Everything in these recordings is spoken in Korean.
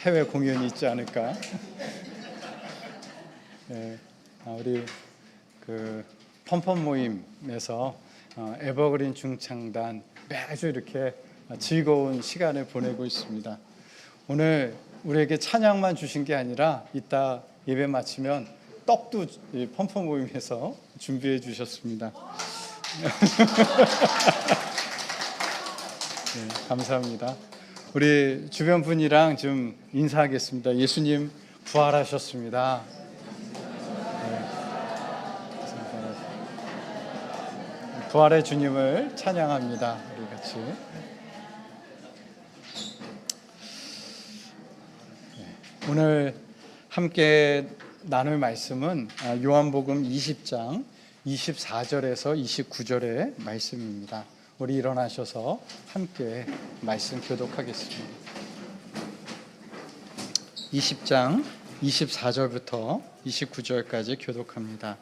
해외 공연이 있지 않을까. 네, 아, 우리 그 펌펌 모임에서 어, 에버그린 중창단 매주 이렇게 즐거운 시간을 보내고 있습니다. 오늘 우리에게 찬양만 주신 게 아니라 이따 예배 마치면 떡도 이 펌펌 모임에서 준비해 주셨습니다. 네, 감사합니다. 우리 주변 분이랑 좀 인사하겠습니다. 예수님 부활하셨습니다. 네. 부활의 주님을 찬양합니다. 우리 같이. 네, 오늘 함께 나눌 말씀은 아, 요한복음 20장 24절에서 29절의 말씀입니다. 우리 일어나셔서 함께 말씀 교독하겠습니다. 20장 24절부터 29절까지 교독합니다.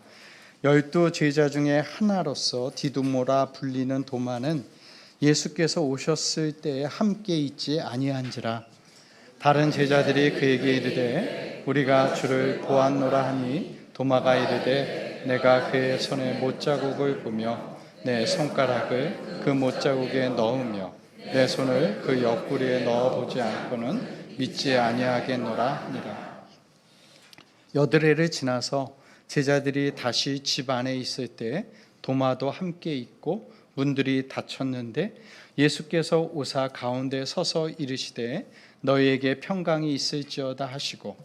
열두 제자 중에 하나로서 디두모라 불리는 도마는 예수께서 오셨을 때에 함께 있지 아니한지라 다른 제자들이 그에게 이르되 우리가 주를 보았노라 하니 도마가 이르되 내가 그의 손에 못자국을 보며 내 손가락을 그 못자국에 넣으며 내 손을 그 옆구리에 넣어보지 않고는 믿지 아니하겠노라 하니라. 여드레를 지나서 제자들이 다시 집 안에 있을 때 도마도 함께 있고 문들이 닫혔는데 예수께서 오사 가운데 서서 이르시되 너희에게 평강이 있을지어다 하시고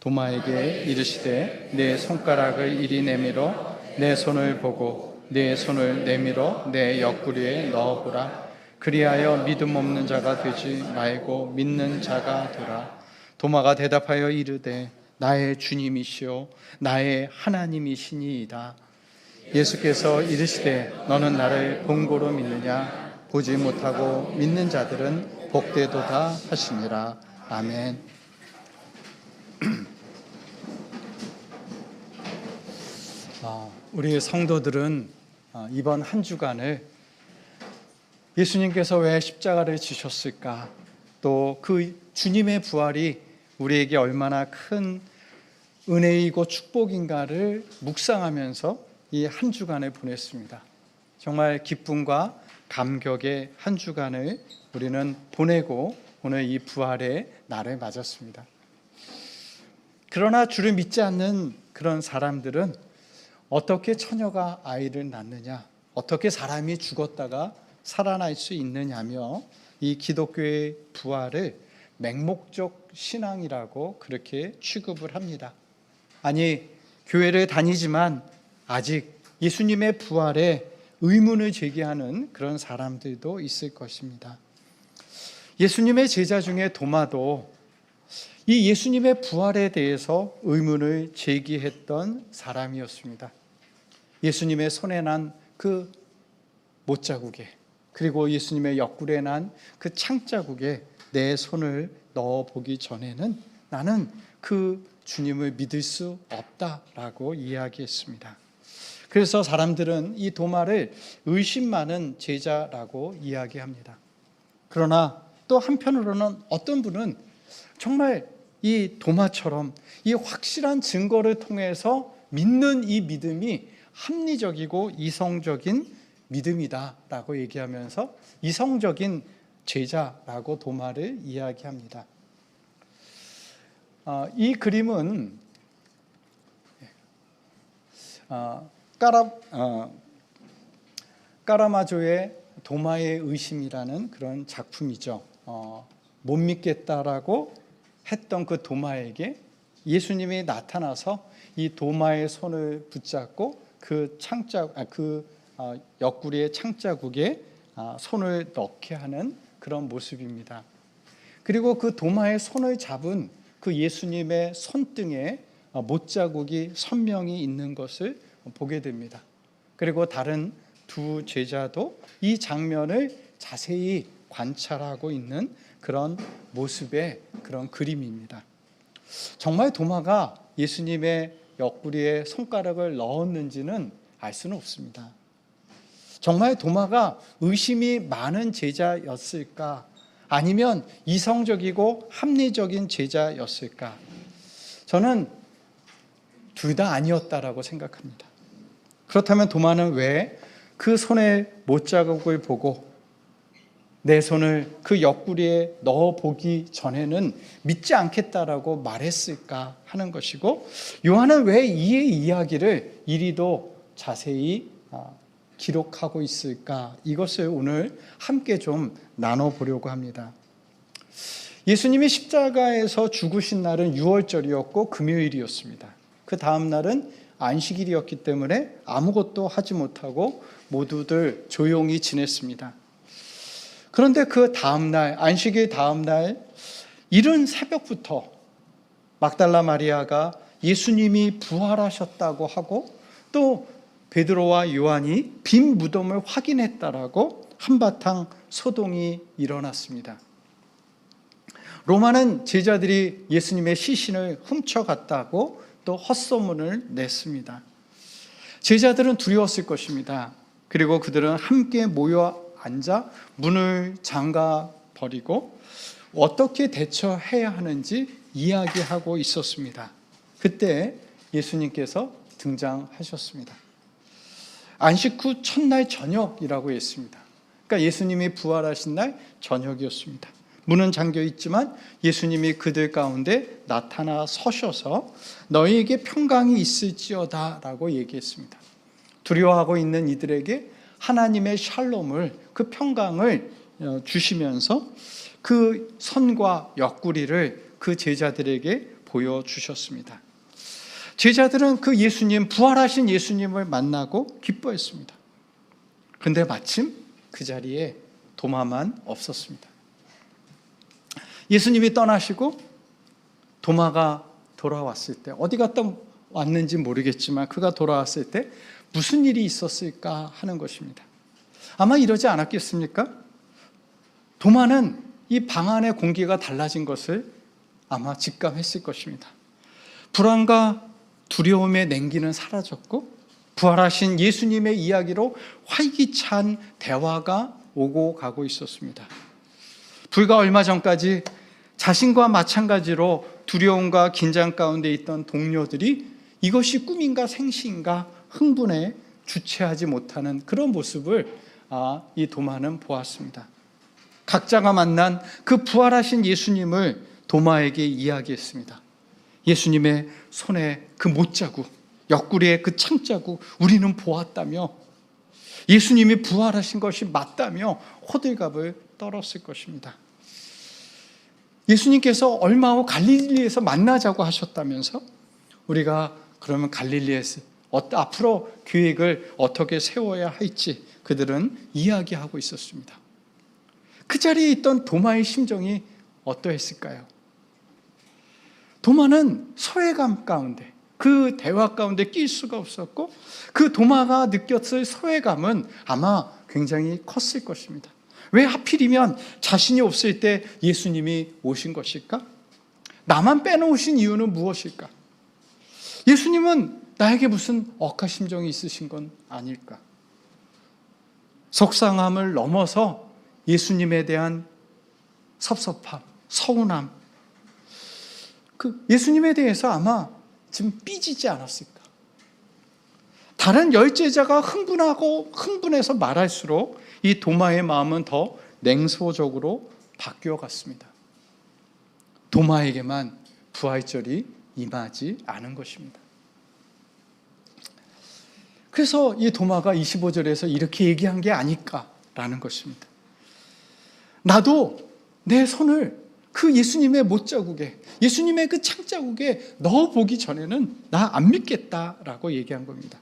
도마에게 이르시되 내 손가락을 이리 내밀어 내 손을 보고 내 손을 내밀어 내 옆구리에 넣어보라. 그리하여 믿음 없는 자가 되지 말고 믿는 자가 되라. 도마가 대답하여 이르되 나의 주님이시요 나의 하나님이시니이다. 예수께서 이르시되 너는 나를 본고로 믿느냐? 보지 못하고 믿는 자들은 복되도다 하시니라. 아멘 아, 우리 성도들은 아, 이번 한 주간을 예수님께서 왜 십자가를 지셨을까? 또 그 주님의 부활이 우리에게 얼마나 큰 은혜이고 축복인가를 묵상하면서 이 한 주간을 보냈습니다. 정말 기쁨과 감격의 한 주간을 우리는 보내고 오늘 이 부활의 날을 맞았습니다. 그러나 주를 믿지 않는 그런 사람들은 어떻게 처녀가 아이를 낳느냐, 어떻게 사람이 죽었다가 살아날 수 있느냐며 이 기독교의 부활을 맹목적 신앙이라고 그렇게 취급을 합니다. 아니, 교회를 다니지만 아직 예수님의 부활에 의문을 제기하는 그런 사람들도 있을 것입니다. 예수님의 제자 중에 도마도 이 예수님의 부활에 대해서 의문을 제기했던 사람이었습니다. 예수님의 손에 난 그 못자국에 그리고 예수님의 옆구리에 난 그 창자국에 내 손을 넣어 보기 전에는 나는 그 주님을 믿을 수 없다라고 이야기했습니다. 그래서 사람들은 이 도마를 의심 많은 제자라고 이야기합니다. 그러나 또 한편으로는 어떤 분은 정말 이 도마처럼 이 확실한 증거를 통해서 믿는 이 믿음이 합리적이고 이성적인 믿음이다라고 얘기하면서 이성적인 제자라고 도마를 이야기합니다. 어, 이 그림은 어, 까라 어, 까라마조의 도마의 의심이라는 그런 작품이죠. 어, 못 믿겠다라고 했던 그 도마에게 예수님이 나타나서 이 도마의 손을 붙잡고 그 창자 아, 그 어, 옆구리의 창자국에 아, 손을 넣게 하는 그런 모습입니다. 그리고 그 도마의 손을 잡은 그 예수님의 손등에 어, 못자국이 선명히 있는 것을 보게 됩니다. 그리고 다른 두 제자도 이 장면을 자세히 관찰하고 있는 그런 모습의 그런 그림입니다. 정말 도마가 예수님의 옆구리에 손가락을 넣었는지는 알 수는 없습니다. 정말 도마가 의심이 많은 제자였을까? 아니면 이성적이고 합리적인 제자였을까? 저는 둘 다 아니었다라고 생각합니다. 그렇다면 도마는 왜 그 손의 못자국을 보고 내 손을 그 옆구리에 넣어 보기 전에는 믿지 않겠다라고 말했을까 하는 것이고 요한은 왜 이의 이야기를 이리도 자세히 아, 기록하고 있을까 이것을 오늘 함께 좀 나눠 보려고 합니다. 예수님이 십자가에서 죽으신 날은 6월절이었고 금요일이었습니다. 그 다음 날은 안식일이었기 때문에 아무것도 하지 못하고 모두들 조용히 지냈습니다. 그런데 그 다음 날 안식일 다음 날 이른 새벽부터 막달라 마리아가 예수님이 부활하셨다고 하고 또 베드로와 요한이 빈 무덤을 확인했다라고 한바탕 소동이 일어났습니다. 로마는 제자들이 예수님의 시신을 훔쳐갔다고 또 헛소문을 냈습니다. 제자들은 두려웠을 것입니다. 그리고 그들은 함께 모여 앉아 문을 잠가 버리고 어떻게 대처해야 하는지 이야기하고 있었습니다. 그때 예수님께서 등장하셨습니다. 안식 후 첫날 저녁이라고 했습니다. 그러니까 예수님이 부활하신 날 저녁이었습니다. 문은 잠겨 있지만 예수님이 그들 가운데 나타나 서셔서 너희에게 평강이 있을지어다라고 얘기했습니다. 두려워하고 있는 이들에게 하나님의 샬롬을 그 평강을 어, 주시면서 그 선과 옆구리를 그 제자들에게 보여 주셨습니다. 제자들은 그 예수님 부활하신 예수님을 만나고 기뻐했습니다. 근데 마침 그 자리에 도마만 없었습니다. 예수님이 떠나시고 도마가 돌아왔을 때 어디 갔다 왔는지 모르겠지만 그가 돌아왔을 때 무슨 일이 있었을까 하는 것입니다. 아마 이러지 않았겠습니까? 도마는 이 방 안의 공기가 달라진 것을 아마 직감했을 것입니다. 불안과 두려움의 냉기는 사라졌고 부활하신 예수님의 이야기로 활기찬 대화가 오고 가고 있었습니다. 불과 얼마 전까지 자신과 마찬가지로 두려움과 긴장 가운데 있던 동료들이 이것이 꿈인가 생시인가 흥분에 주체하지 못하는 그런 모습을 아, 이 도마는 보았습니다. 각자가 만난 그 부활하신 예수님을 도마에게 이야기했습니다. 예수님의 손에 그 못자국, 옆구리에 그 창자국 우리는 보았다며 예수님이 부활하신 것이 맞다며 호들갑을 떨었을 것입니다. 예수님께서 얼마 후 갈릴리에서 만나자고 하셨다면서 우리가 그러면 갈릴리에서 앞으로 계획을 어떻게 세워야 할지 그들은 이야기하고 있었습니다. 그 자리에 있던 도마의 심정이 어떠했을까요? 도마는 소외감 가운데 그 대화 가운데 낄 수가 없었고 그 도마가 느꼈을 소외감은 아마 굉장히 컸을 것입니다. 왜 하필이면 자신이 없을 때 예수님이 오신 것일까? 나만 빼놓으신 이유는 무엇일까? 예수님은 나에게 무슨 억하심정이 있으신 건 아닐까? 속상함을 넘어서 예수님에 대한 섭섭함, 서운함, 그 예수님에 대해서 아마 지금 삐지지 않았을까? 다른 열 제자가 흥분하고 흥분해서 말할수록 이 도마의 마음은 더 냉소적으로 바뀌어 갔습니다. 도마에게만 부활절이 임하지 않은 것입니다. 그래서 이 도마가 25절에서 이렇게 얘기한 게 아닐까라는 것입니다. 나도 내 손을 그 예수님의 못자국에, 예수님의 그 창자국에 넣어보기 전에는 나 안 믿겠다라고 얘기한 겁니다.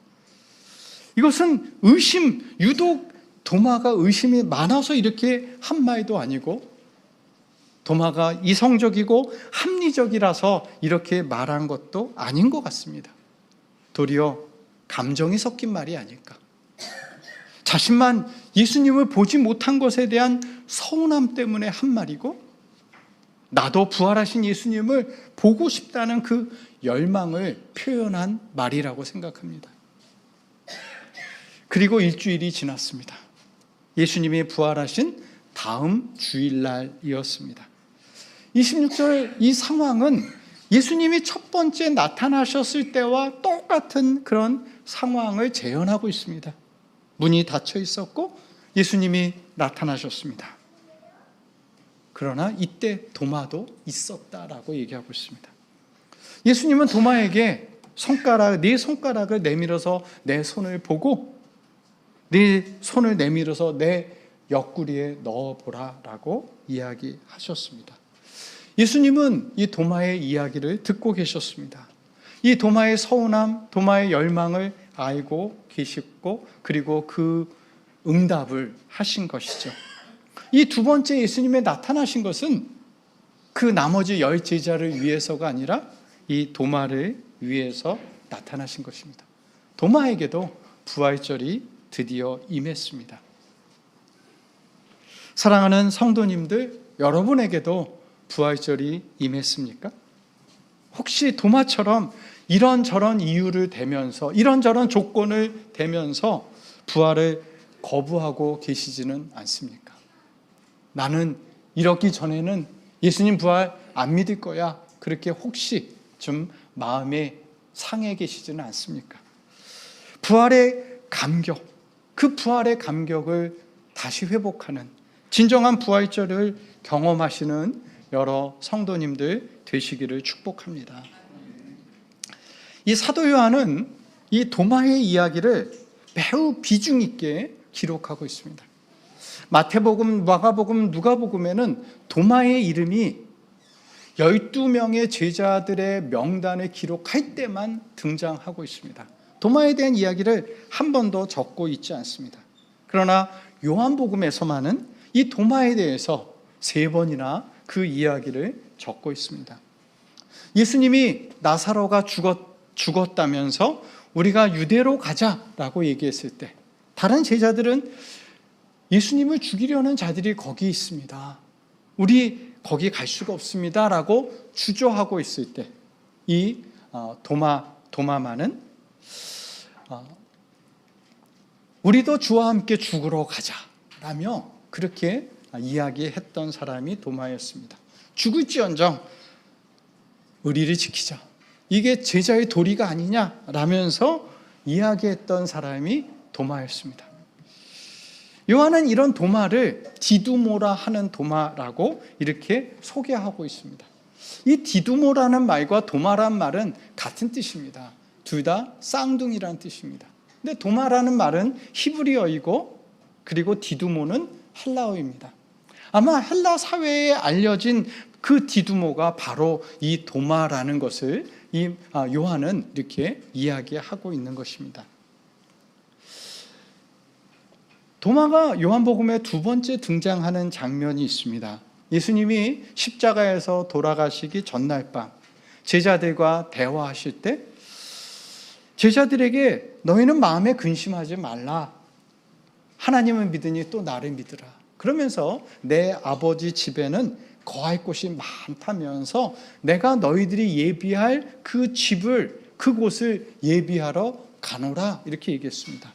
이것은 의심, 유독 도마가 의심이 많아서 이렇게 한 말도 아니고 도마가 이성적이고 합리적이라서 이렇게 말한 것도 아닌 것 같습니다. 도리어 감정이 섞인 말이 아닐까. 자신만 예수님을 보지 못한 것에 대한 서운함 때문에 한 말이고 나도 부활하신 예수님을 보고 싶다는 그 열망을 표현한 말이라고 생각합니다. 그리고 일주일이 지났습니다. 예수님이 부활하신 다음 주일날이었습니다. 26절 이 상황은 예수님이 첫 번째 나타나셨을 때와 똑같은 그런 상황을 재현하고 있습니다. 문이 닫혀 있었고 예수님이 나타나셨습니다. 그러나 이때 도마도 있었다라고 얘기하고 있습니다. 예수님은 도마에게 손가락 네 손가락을 내밀어서 내 손을 보고 네 손을 내밀어서 내 옆구리에 넣어 보라라고 이야기하셨습니다. 예수님은 이 도마의 이야기를 듣고 계셨습니다. 이 도마의 서운함, 도마의 열망을 알고 계시고 그리고 그 응답을 하신 것이죠. 이 두 번째 예수님의 나타나신 것은 그 나머지 열 제자를 위해서가 아니라 이 도마를 위해서 나타나신 것입니다. 도마에게도 부활절이 드디어 임했습니다. 사랑하는 성도님들, 여러분에게도 부활절이 임했습니까? 혹시 도마처럼 이런저런 이유를 대면서 이런저런 조건을 대면서 부활을 거부하고 계시지는 않습니까? 나는 이렇기 전에는 예수님 부활 안 믿을 거야. 그렇게 혹시 좀 마음에 상해 계시지는 않습니까? 부활의 감격, 그 부활의 감격을 다시 회복하는 진정한 부활절을 경험하시는 여러 성도님들 되시기를 축복합니다. 이 사도 요한은 이 도마의 이야기를 매우 비중 있게 기록하고 있습니다. 마태복음, 마가복음, 누가복음에는 도마의 이름이 12명의 제자들의 명단을 기록할 때만 등장하고 있습니다. 도마에 대한 이야기를 한 번도 적고 있지 않습니다. 그러나 요한복음에서만은 이 도마에 대해서 세 번이나 그 이야기를 적고 있습니다. 예수님이 나사로가 죽었, 죽었다면서 우리가 유대로 가자라고 얘기했을 때 다른 제자들은 예수님을 죽이려는 자들이 거기 있습니다. 우리 거기 갈 수가 없습니다라고 주저하고 있을 때이 어, 도마 도마만은 어, 우리도 주와 함께 죽으러 가자라며 그렇게 이야기했던 사람이 도마였습니다. 죽을지언정 의리를 지키자. 이게 제자의 도리가 아니냐라면서 이야기했던 사람이 도마였습니다. 요한은 이런 도마를 디두모라 하는 도마라고 이렇게 소개하고 있습니다. 이 디두모라는 말과 도마란 말은 같은 뜻입니다. 둘 다 쌍둥이라는 뜻입니다. 근데 도마라는 말은 히브리어이고 그리고 디두모는 헬라어입니다. 아마 헬라 사회에 알려진 그 디두모가 바로 이 도마라는 것을 이 아, 요한은 이렇게 이야기하고 있는 것입니다. 도마가 요한복음에 두 번째 등장하는 장면이 있습니다. 예수님이 십자가에서 돌아가시기 전날 밤 제자들과 대화하실 때 제자들에게 너희는 마음에 근심하지 말라. 하나님을 믿으니 또 나를 믿으라. 그러면서 내 아버지 집에는 거할 곳이 많다면서 내가 너희들이 예비할 그 집을 그곳을 예비하러 가노라 이렇게 얘기했습니다.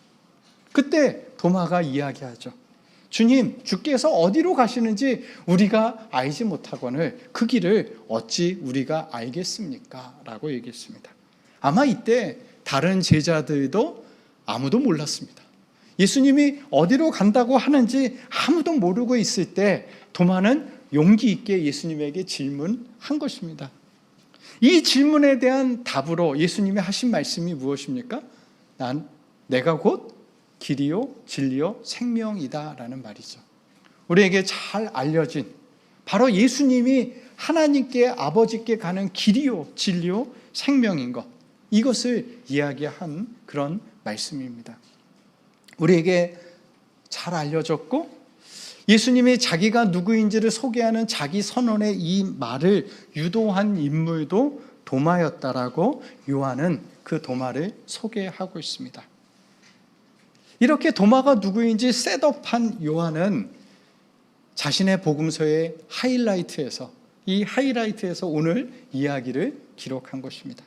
그때 도마가 이야기하죠. 주님, 주께서 어디로 가시는지 우리가 알지 못하거늘 그 길을 어찌 우리가 알겠습니까? 라고 얘기했습니다. 아마 이때 다른 제자들도 아무도 몰랐습니다. 예수님이 어디로 간다고 하는지 아무도 모르고 있을 때 도마는 용기 있게 예수님에게 질문한 것입니다. 이 질문에 대한 답으로 예수님이 하신 말씀이 무엇입니까? 난 내가 곧 길이요 진리요 생명이다라는 말이죠. 우리에게 잘 알려진 바로 예수님이 하나님께 아버지께 가는 길이요 진리요 생명인 것 이것을 이야기한 그런 말씀입니다. 우리에게 잘 알려졌고 예수님이 자기가 누구인지를 소개하는 자기 선언의 이 말을 유도한 인물도 도마였다라고 요한은 그 도마를 소개하고 있습니다. 이렇게 도마가 누구인지 셋업한 요한은 자신의 복음서의 하이라이트에서 이 하이라이트에서 오늘 이야기를 기록한 것입니다.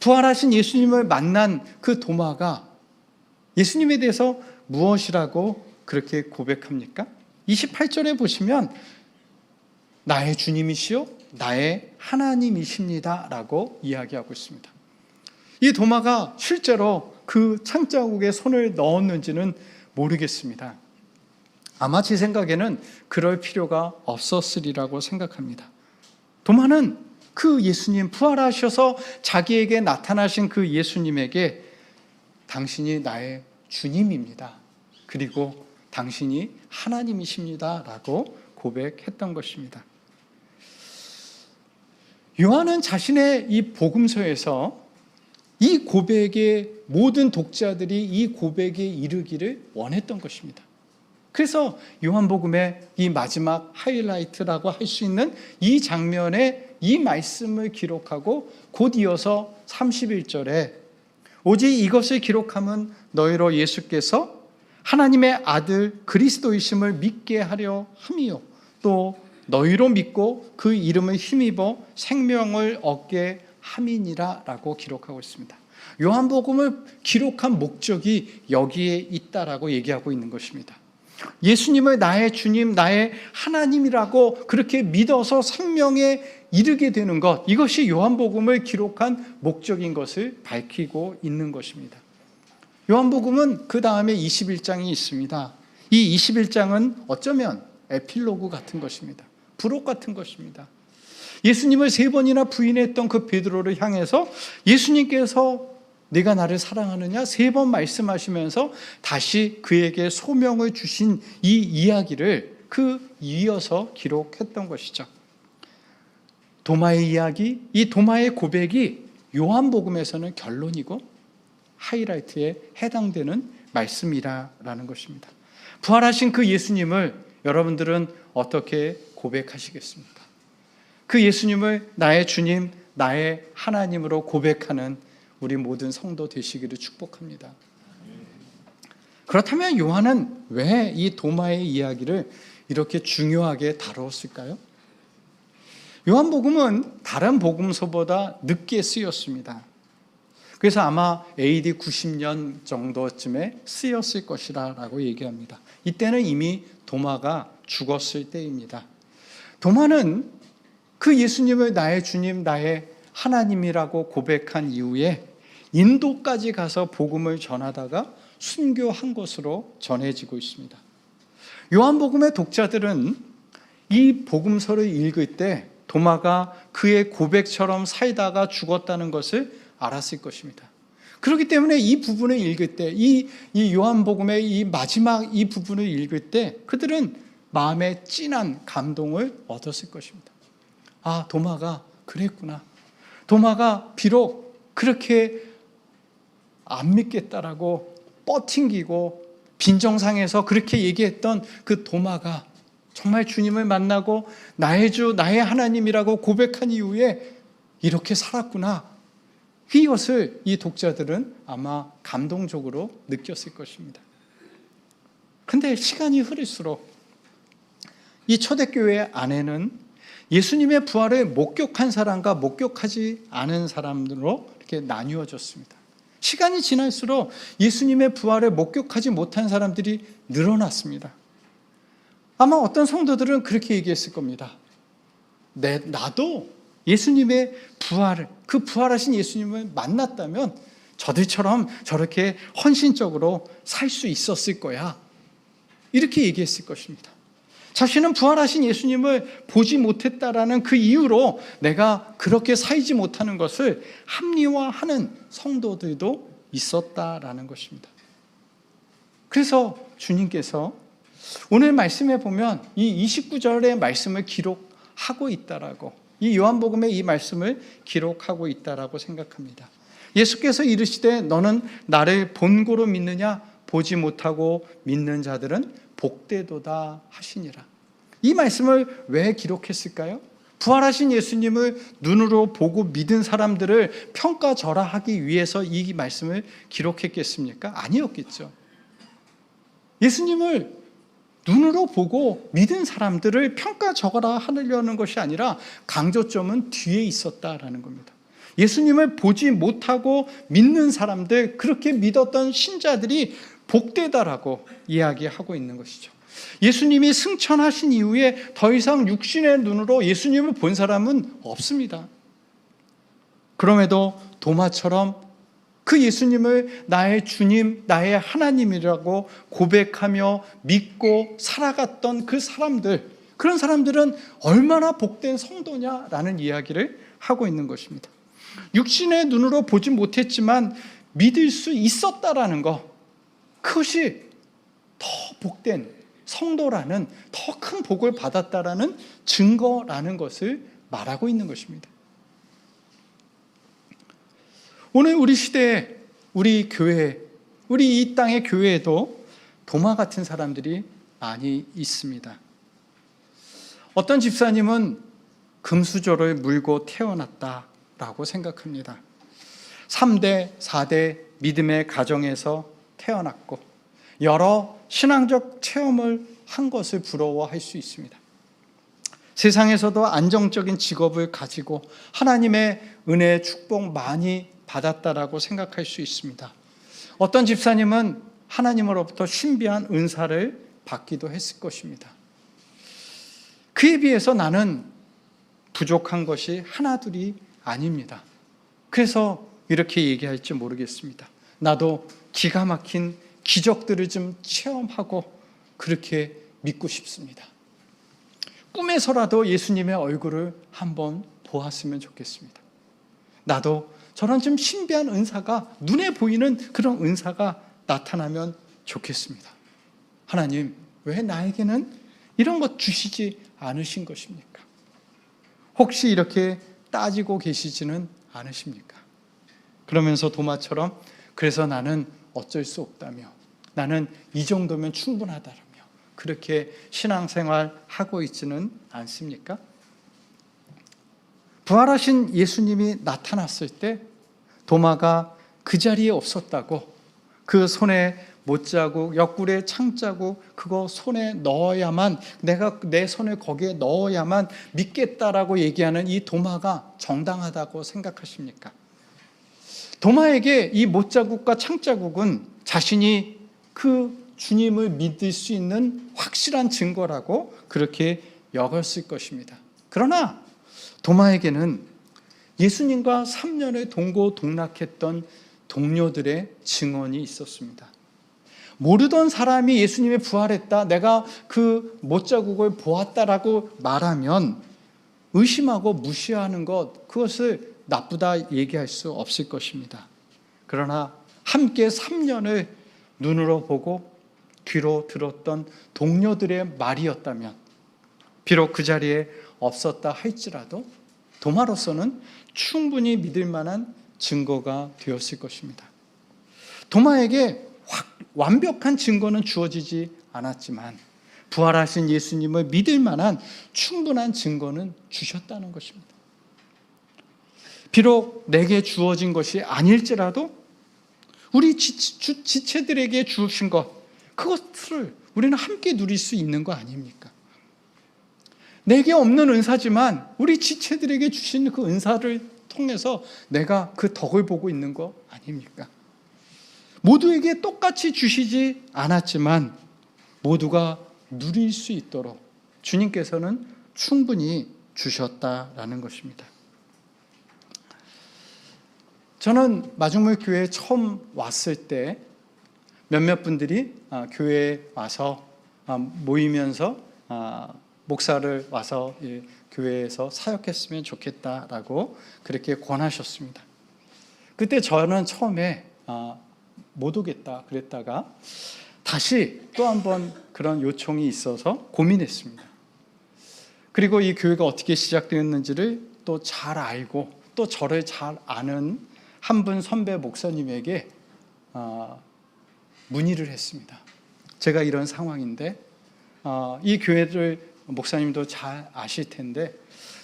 부활하신 예수님을 만난 그 도마가 예수님에 대해서 무엇이라고 그렇게 고백합니까? 28절에 보시면 나의 주님이시요 나의 하나님이십니다라고 이야기하고 있습니다. 이 도마가 실제로 그 창자국에 손을 넣었는지는 모르겠습니다. 아마 제 생각에는 그럴 필요가 없었으리라고 생각합니다. 도마는 그 예수님 부활하셔서 자기에게 나타나신 그 예수님에게 당신이 나의 주님입니다. 그리고 당신이 하나님이십니다 라고 고백했던 것입니다. 요한은 자신의 이 복음서에서 이 고백에 모든 독자들이 이 고백에 이르기를 원했던 것입니다. 그래서 요한복음의 이 마지막 하이라이트라고 할 수 있는 이 장면에 이 말씀을 기록하고 곧 이어서 31절에 오직 이것을 기록함은 너희로 예수께서 하나님의 아들 그리스도이심을 믿게 하려 함이요 또 너희로 믿고 그 이름을 힘입어 생명을 얻게 함이니라라고 기록하고 있습니다. 요한복음을 기록한 목적이 여기에 있다라고 얘기하고 있는 것입니다. 예수님을 나의 주님, 나의 하나님이라고 그렇게 믿어서 생명에 이르게 되는 것, 이것이 요한복음을 기록한 목적인 것을 밝히고 있는 것입니다. 요한복음은 그 다음에 21장이 있습니다. 이 21장은 어쩌면 에필로그 같은 것입니다. 부록 같은 것입니다. 예수님을 세 번이나 부인했던 그 베드로를 향해서 예수님께서 네가 나를 사랑하느냐 세 번 말씀하시면서 다시 그에게 소명을 주신 이 이야기를 그 이어서 기록했던 것이죠. 도마의 이야기, 이 도마의 고백이 요한복음에서는 결론이고 하이라이트에 해당되는 말씀이라라는 것입니다. 부활하신 그 예수님을 여러분들은 어떻게 고백하시겠습니까? 그 예수님을 나의 주님, 나의 하나님으로 고백하는 우리 모든 성도 되시기를 축복합니다. 그렇다면 요한은 왜 이 도마의 이야기를 이렇게 중요하게 다루었을까요? 요한복음은 다른 복음서보다 늦게 쓰였습니다. 그래서 아마 AD 90년 정도쯤에 쓰였을 것이라고 얘기합니다. 이때는 이미 도마가 죽었을 때입니다. 도마는 그 예수님을 나의 주님, 나의 하나님이라고 고백한 이후에 인도까지 가서 복음을 전하다가 순교한 것으로 전해지고 있습니다. 요한복음의 독자들은 이 복음서를 읽을 때 도마가 그의 고백처럼 살다가 죽었다는 것을 알았을 것입니다. 그렇기 때문에 이 부분을 읽을 때, 이, 이 요한복음의 이 마지막 이 부분을 읽을 때 그들은 마음에 진한 감동을 얻었을 것입니다. 아, 도마가 그랬구나. 도마가 비록 그렇게 안 믿겠다라고 뻗팅기고 빈정상에서 그렇게 얘기했던 그 도마가 정말 주님을 만나고 나의 주, 나의 하나님이라고 고백한 이후에 이렇게 살았구나. 이것을 이 독자들은 아마 감동적으로 느꼈을 것입니다. 근데 시간이 흐를수록 이 초대교회 안에는 예수님의 부활을 목격한 사람과 목격하지 않은 사람으로 이렇게 나뉘어졌습니다. 시간이 지날수록 예수님의 부활을 목격하지 못한 사람들이 늘어났습니다. 아마 어떤 성도들은 그렇게 얘기했을 겁니다. 내, 나도 예수님의 부활을, 그 부활하신 예수님을 만났다면 저들처럼 저렇게 헌신적으로 살 수 있었을 거야. 이렇게 얘기했을 것입니다. 자신은 부활하신 예수님을 보지 못했다라는 그 이유로 내가 그렇게 살지 못하는 것을 합리화하는 성도들도 있었다라는 것입니다. 그래서 주님께서 오늘 말씀에 보면 이 29절의 말씀을 기록하고 있다라고 이 요한복음의 이 말씀을 기록하고 있다라고 생각합니다. 예수께서 이르시되 너는 나를 본고로 믿느냐 보지 못하고 믿는 자들은 복되도다 하시니라. 이 말씀을 왜 기록했을까요? 부활하신 예수님을 눈으로 보고 믿은 사람들을 평가절하하기 위해서 이 말씀을 기록했겠습니까? 아니었겠죠. 예수님을 눈으로 보고 믿은 사람들을 평가 적어라 하려는 것이 아니라 강조점은 뒤에 있었다라는 겁니다. 예수님을 보지 못하고 믿는 사람들, 그렇게 믿었던 신자들이 복되다라고 이야기하고 있는 것이죠. 예수님이 승천하신 이후에 더 이상 육신의 눈으로 예수님을 본 사람은 없습니다. 그럼에도 도마처럼 그 예수님을 나의 주님, 나의 하나님이라고 고백하며 믿고 살아갔던 그 사람들, 그런 사람들은 얼마나 복된 성도냐라는 이야기를 하고 있는 것입니다. 육신의 눈으로 보지 못했지만 믿을 수 있었다라는 것, 그것이 더 복된 성도라는 더 큰 복을 받았다라는 증거라는 것을 말하고 있는 것입니다. 오늘 우리 시대에 우리 교회, 우리 이 땅의 교회에도 도마 같은 사람들이 많이 있습니다. 어떤 집사님은 금수저를 물고 태어났다라고 생각합니다. 3대, 4대 믿음의 가정에서 태어났고 여러 신앙적 체험을 한 것을 부러워할 수 있습니다. 세상에서도 안정적인 직업을 가지고 하나님의 은혜, 축복 많이 받았다라고 생각할 수 있습니다. 어떤 집사님은 하나님으로부터 신비한 은사를 받기도 했을 것입니다. 그에 비해서 나는 부족한 것이 하나둘이 아닙니다. 그래서 이렇게 얘기할지 모르겠습니다. 나도 기가 막힌 기적들을 좀 체험하고 그렇게 믿고 싶습니다. 꿈에서라도 예수님의 얼굴을 한번 보았으면 좋겠습니다. 나도 저런 좀 신비한 은사가 눈에 보이는 그런 은사가 나타나면 좋겠습니다. 하나님, 왜 나에게는 이런 것 주시지 않으신 것입니까? 혹시 이렇게 따지고 계시지는 않으십니까? 그러면서 도마처럼 그래서 나는 어쩔 수 없다며 나는 이 정도면 충분하다라며 그렇게 신앙생활 하고 있지는 않습니까? 부활하신 예수님이 나타났을 때 도마가 그 자리에 없었다고 그 손에 못 자국, 옆구리에 창 자국 그거 손에 넣어야만 내가 내 손을 거기에 넣어야만 믿겠다라고 얘기하는 이 도마가 정당하다고 생각하십니까? 도마에게 이 못 자국과 창 자국은 자신이 그 주님을 믿을 수 있는 확실한 증거라고 그렇게 여겼을 것입니다. 그러나 도마에게는 예수님과 3년을 동고동락했던 동료들의 증언이 있었습니다. 모르던 사람이 예수님이 부활했다, 내가 그 못자국을 보았다라고 말하면 의심하고 무시하는 것, 그것을 나쁘다 얘기할 수 없을 것입니다. 그러나 함께 3년을 눈으로 보고 귀로 들었던 동료들의 말이었다면, 비록 그 자리에 없었다 할지라도 도마로서는 충분히 믿을 만한 증거가 되었을 것입니다. 도마에게 완벽한 증거는 주어지지 않았지만 부활하신 예수님을 믿을 만한 충분한 증거는 주셨다는 것입니다. 비록 내게 주어진 것이 아닐지라도 우리 지체들에게 주신 것, 그것을 우리는 함께 누릴 수 있는 거 아닙니까? 내게 없는 은사지만 우리 지체들에게 주신 그 은사를 통해서 내가 그 덕을 보고 있는 거 아닙니까? 모두에게 똑같이 주시지 않았지만 모두가 누릴 수 있도록 주님께서는 충분히 주셨다라는 것입니다. 저는 마중물 교회에 처음 왔을 때 몇몇 분들이 아, 교회에 와서 아, 모이면서 아, 목사를 와서 교회에서 사역했으면 좋겠다라고 그렇게 권하셨습니다. 그때 저는 처음에 못 오겠다 그랬다가 다시 또 한 번 그런 요청이 있어서 고민했습니다. 그리고 이 교회가 어떻게 시작되었는지를 또 잘 알고 또 저를 잘 아는 한 분 선배 목사님에게 문의를 했습니다. 제가 이런 상황인데 이 교회를 목사님도 잘 아실 텐데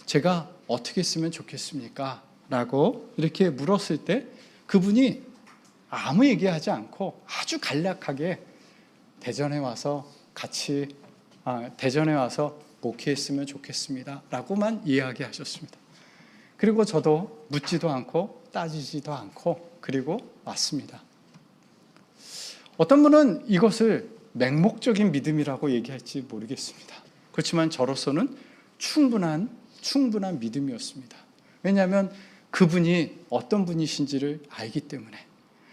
제가 어떻게 쓰면 좋겠습니까? 라고 이렇게 물었을 때 그분이 아무 얘기하지 않고 아주 간략하게 대전에 와서 같이 아, 대전에 와서 목회했으면 좋겠습니다. 라고만 이야기하셨습니다. 그리고 저도 묻지도 않고 따지지도 않고 그리고 왔습니다. 어떤 분은 이것을 맹목적인 믿음이라고 얘기할지 모르겠습니다. 그렇지만 저로서는 충분한 충분한 믿음이었습니다. 왜냐하면 그분이 어떤 분이신지를 알기 때문에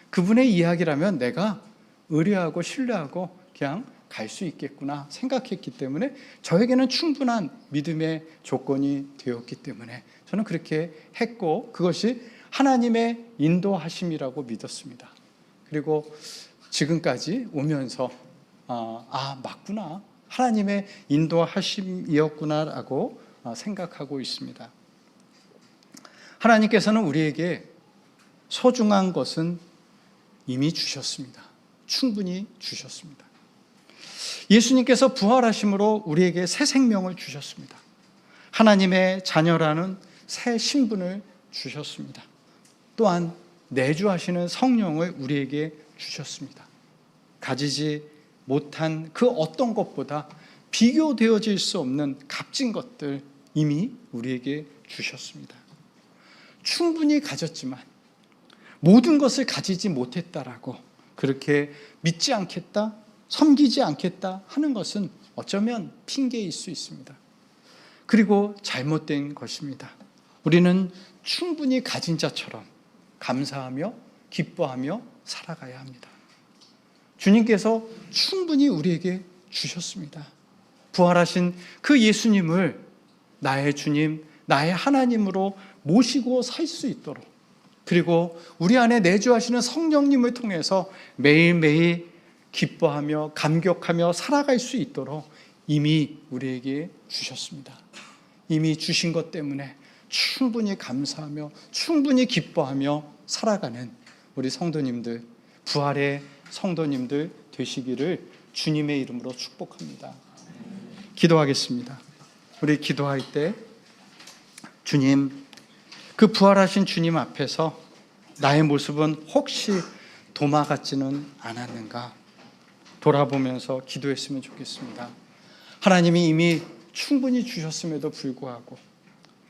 그분의 이야기라면 내가 의뢰하고 신뢰하고 그냥 갈 수 있겠구나 생각했기 때문에 저에게는 충분한 믿음의 조건이 되었기 때문에 저는 그렇게 했고 그것이 하나님의 인도하심이라고 믿었습니다. 그리고 지금까지 오면서 아, 아 맞구나 하나님의 인도하심이었구나라고 아, 생각하고 있습니다. 하나님께서는 우리에게 소중한 것은 이미 주셨습니다. 충분히 주셨습니다. 예수님께서 부활하심으로 우리에게 새 생명을 주셨습니다. 하나님의 자녀라는 새 신분을 주셨습니다. 또한 내주하시는 성령을 우리에게 주셨습니다. 가지지 못한 그 어떤 것보다 비교되어질 수 없는 값진 것들 이미 우리에게 주셨습니다. 충분히 가졌지만 모든 것을 가지지 못했다라고 그렇게 믿지 않겠다, 섬기지 않겠다 하는 것은 어쩌면 핑계일 수 있습니다. 그리고 잘못된 것입니다. 우리는 충분히 가진 자처럼 감사하며 기뻐하며 살아가야 합니다. 주님께서 충분히 우리에게 주셨습니다. 부활하신 그 예수님을 나의 주님, 나의 하나님으로 모시고 살 수 있도록 그리고 우리 안에 내주하시는 성령님을 통해서 매일매일 기뻐하며 감격하며 살아갈 수 있도록 이미 우리에게 주셨습니다. 이미 주신 것 때문에 충분히 감사하며 충분히 기뻐하며 살아가는 우리 성도님들, 부활의 성도님들 되시기를 주님의 이름으로 축복합니다. 기도하겠습니다. 우리 기도할 때 주님, 그 부활하신 주님 앞에서 나의 모습은 혹시 도마 같지는 않았는가 돌아보면서 기도했으면 좋겠습니다. 하나님이 이미 충분히 주셨음에도 불구하고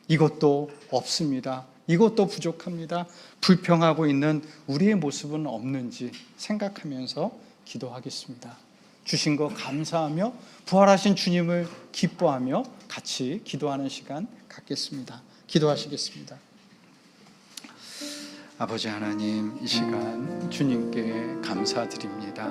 이것도 없습니다. 이것도 부족합니다. 불평하고 있는 우리의 모습은 없는지 생각하면서 기도하겠습니다. 주신 거 감사하며 부활하신 주님을 기뻐하며 같이 기도하는 시간 갖겠습니다. 기도하시겠습니다. 아버지 하나님, 이 시간 주님께 감사드립니다.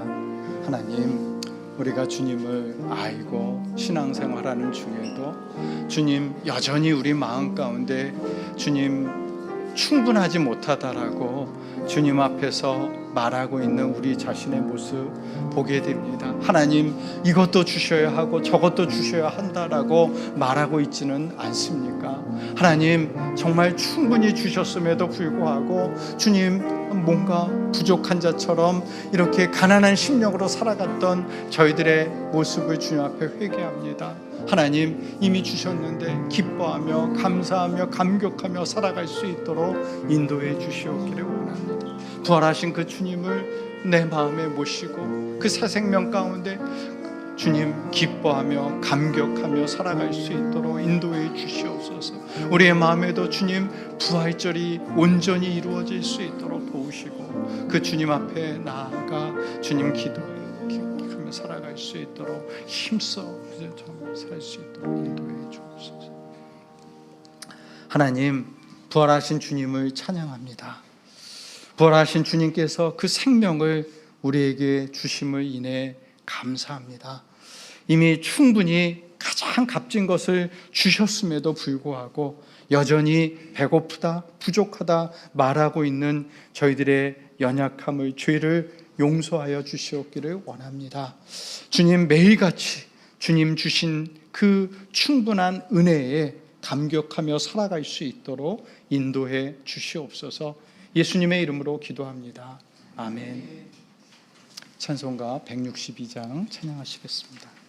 하나님, 우리가 주님을 알고 신앙생활하는 중에도 주님 여전히 우리 마음 가운데 주님 충분하지 못하다라고 주님 앞에서 말하고 있는 우리 자신의 모습 보게 됩니다. 하나님 이것도 주셔야 하고 저것도 주셔야 한다라고 말하고 있지는 않습니까? 하나님 정말 충분히 주셨음에도 불구하고 주님 뭔가 부족한 자처럼 이렇게 가난한 심령으로 살아갔던 저희들의 모습을 주님 앞에 회개합니다. 하나님 이미 주셨는데 기뻐하며 감사하며 감격하며 살아갈 수 있도록 인도해 주시옵기를 원합니다. 부활하신 그 주님을 내 마음에 모시고 그 새 생명 가운데 주님 기뻐하며 감격하며 살아갈 수 있도록 인도해 주시옵소서. 우리의 마음에도 주님 부활절이 온전히 이루어질 수 있도록 도우시고 그 주님 앞에 나아가 주님 기도 하며 살아갈 수 있도록 힘써 살수 있도록 인도해 주옵소서. 하나님 부활하신 주님을 찬양합니다. 부활하신 주님께서 그 생명을 우리에게 주심을 인해 감사합니다. 이미 충분히 가장 값진 것을 주셨음에도 불구하고 여전히 배고프다, 부족하다 말하고 있는 저희들의 연약함을, 죄를 용서하여 주시옵기를 원합니다. 주님 매일같이 주님 주신 그 충분한 은혜에 감격하며 살아갈 수 있도록 인도해 주시옵소서 예수님의 이름으로 기도합니다. 아멘. 찬송가 162장 찬양하시겠습니다.